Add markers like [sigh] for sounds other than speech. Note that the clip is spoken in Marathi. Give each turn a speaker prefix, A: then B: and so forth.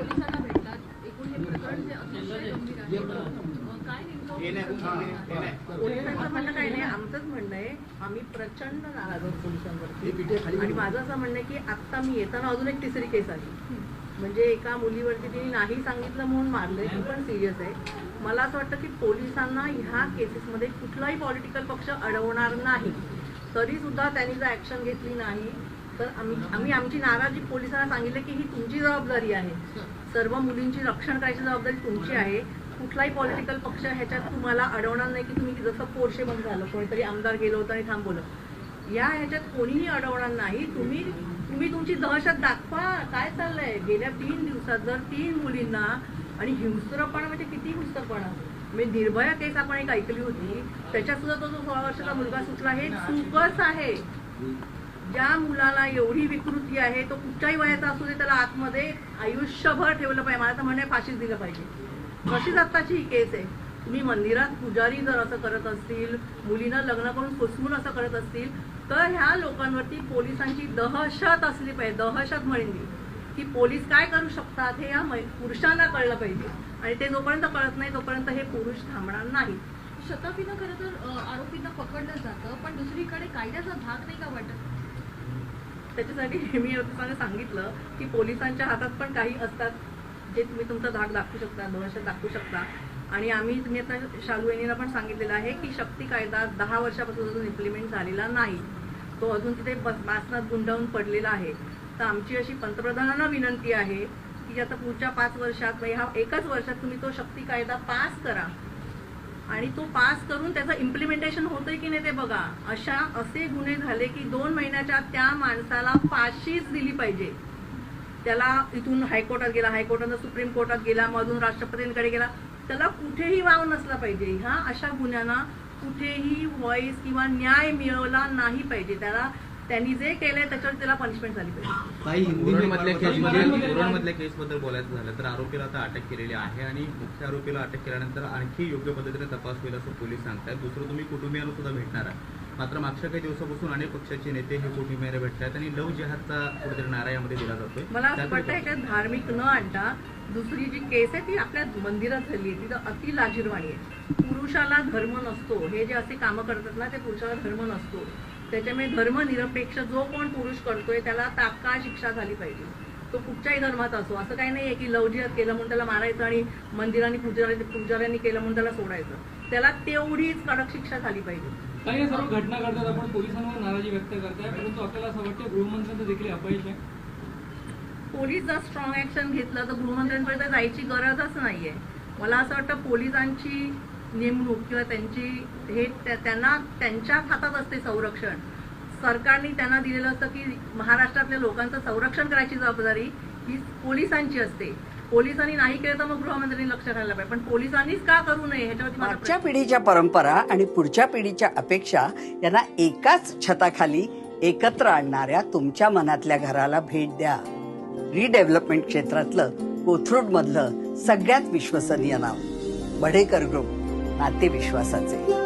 A: पोलिसांना भेटलात एकूण हे प्रकरण जे अतिशय गंभीर आहे. अं, काय नेमकं
B: पोलिसांचं म्हणणं काही नाही. आमचंच म्हणणं आहे आम्ही प्रचंड नाराज आहोत पोलिसांवरती. आणि माझं असं म्हणणं आहे की आत्ता मी येताना अजून एक तिसरी केस आली. म्हणजे एका मुलीवरती तिने नाही सांगितलं म्हणून मारलंय ती पण सिरियस आहे. मला असं वाटतं की पोलिसांना ह्या केसेसमध्ये कुठलाही पॉलिटिकल पक्ष अडवणार नाही. तरी सुद्धा त्यांनी जर ऍक्शन घेतली नाही तर आम्ही आम्ही आमची नाराजी पोलिसांना सांगितलं की ही तुमची जबाबदारी आहे. सर्व मुलींची रक्षण करायची जबाबदारी तुमची आहे. कुठलाही पॉलिटिकल पक्ष ह्याच्यात तुम्हाला अडवणार नाही की तुम्ही जसं पोरशे बंद झालं कोणीतरी आमदार गेलो होतं आणि थांबवलं. या ह्याच्यात कोणीही अडवणार नाही. तुम्ही तुम्ही तुमची दहशत दाखवा. काय चाललंय? गेल्या तीन दिवसात जर तीन मुलींना आणि हिंस्रपणा म्हणजे किती हिंस्रपणा? म्हणजे निर्भया केस आपण एक ऐकली होती. त्याच्यात सुद्धा तो जो सोळा वर्षाचा मुलगा सुटला हे चूकच आहे. ज्या मुलाला एवढी विकृती आहे तो कुठच्याही वयाचा असू दे त्याला आतमध्ये आयुष्यभर ठेवलं पाहिजे. मला तर म्हणे फाशीच दिलं पाहिजे. तशीच आत्ताची ही केस आहे. तुम्ही मंदिरात पुजारी जर असं करत असतील मुलीनं लग्न करून फुसमून असं करत असतील तर ह्या लोकांवरती पोलिसांची दहशत असली पाहिजे दहशत म्हणेन मी. की पोलीस काय करू शकतात हे या पुरुषांना कळलं पाहिजे. आणि ते जोपर्यंत कळत नाही तोपर्यंत हे पुरुष थांबणार नाही.
A: शतकीनं खरं तर आरोपींना पकडलं जातं पण दुसरीकडे कायद्याचा धाक नाही का वाटत?
B: त्याच्यासाठी [laughs] मी तुम्हाला सांगितलं की पोलिसांच्या हातात पण काही असतात जे तुम्ही तुमचा धाक दाखवू शकता दहशत दाखवू शकता. आणि आम्ही तुम्ही आता शालू यांनीला पण सांगितलेलं आहे की शक्ती कायदा दहा वर्षापासून अजून इम्प्लिमेंट झालेला नाही. तो अजून तिथे बस- बासनात गुंडावून पडलेला आहे. तर आमची अशी पंतप्रधानांना विनंती आहे की आता पुढच्या पाच वर्षात म्हणजे ह्या एकाच वर्षात तुम्ही तो शक्ती कायदा पास करा. आणि तो पास करून त्याचं इम्प्लिमेंटेशन होतंय की नाही ते बघा. अशा असे गुन्हे झाले की दोन महिन्याच्या त्या माणसाला फाशीच दिली पाहिजे. त्याला इथून हायकोर्टात गेला हायकोर्टानं सुप्रीम कोर्टात गेला मधून राष्ट्रपतींकडे गेला. त्याला कुठेही वाव नसला पाहिजे. ह्या अशा गुन्ह्यांना कुठेही व्हॉइस किंवा न्याय मिळवला नाही पाहिजे. त्याला त्यांनी जे केलंय त्याच्यावर त्याला पनिशमेंट झाली पाहिजे.
C: काही हिंदी
D: उरणमधल्या केसमध्ये केसबद्दल बोलायचं झालं तर आरोपीला आता अटक केलेली आहे आणि मुख्य आरोपीला अटक केल्यानंतर आणखी योग्य पद्धतीने तपास होईल असं पोलीस सांगतात दुसरं तुम्ही कुटुंबियांना सुद्धा भेटणार आहे मात्र मागच्या काही दिवसापासून अनेक पक्षाचे नेते हे कुटुंबियांना भेटतात आणि लव जिहादचा कुठेतरी नारा यामध्ये दिला जातोय.
B: मला असं वाटतं ह्याच्यात धार्मिक न आणता दुसरी जी केस आहे ती आपल्या मंदिरात झाली आहे. तिथं अति लाजीरवाणी आहे. पुरुषाला धर्म नसतो. हे जे असे कामं करतात ना ते पुरुषाला धर्म नसतो. त्याच्यामुळे धर्मनिरपेक्ष जो कोण पुरुष करतोय त्याला तात्काळ शिक्षा झाली पाहिजे. तो कुठच्याही धर्माचा असो. असं काही नाहीये की लवजियात केलं म्हणून त्याला मारायचं आणि मंदिरांनी पुजारी पुजाऱ्यांनी केलं म्हणून त्याला सोडायचं. त्याला तेवढीच कडक शिक्षा झाली पाहिजे.
E: काही या सर्व घटना घडतात. आपण पोलिसांवर नाराजी व्यक्त करताय. परंतु आपल्याला असं वाटतं गृहमंत्र्यांचं देखील अपयश आहे?
B: पोलीस जर स्ट्रॉंग ऍक्शन घेतलं तर गृहमंत्र्यांपर्यंत जायची गरजच नाहीये. मला असं वाटतं पोलिसांची नेमणूक किंवा त्यांची हे त्या- त्यांना त्यांच्याच हातात असते संरक्षण. सरकारने त्यांना दिलेलं असतं की महाराष्ट्रातल्या लोकांचं संरक्षण करायची जबाबदारी ही पोलिसांची असते. पोलिसांनी नाही केलं तर मग गृहमंत्र्यांनी लक्ष घालायला पाहिजे. पण पोलिसांनीच का करू नये ह्याच्यावरती
F: मागच्या पिढीच्या परंपरा आणि पुढच्या पिढीच्या अपेक्षा यांना एकाच छताखाली एकत्र आणणाऱ्या तुमच्या मनातल्या घराला भेट द्या. रिडेव्हलपमेंट क्षेत्रातलं कोथरूड मधलं सगळ्यात विश्वसनीय नाव बढेकर ग्रुप. नातेविश्वासाचे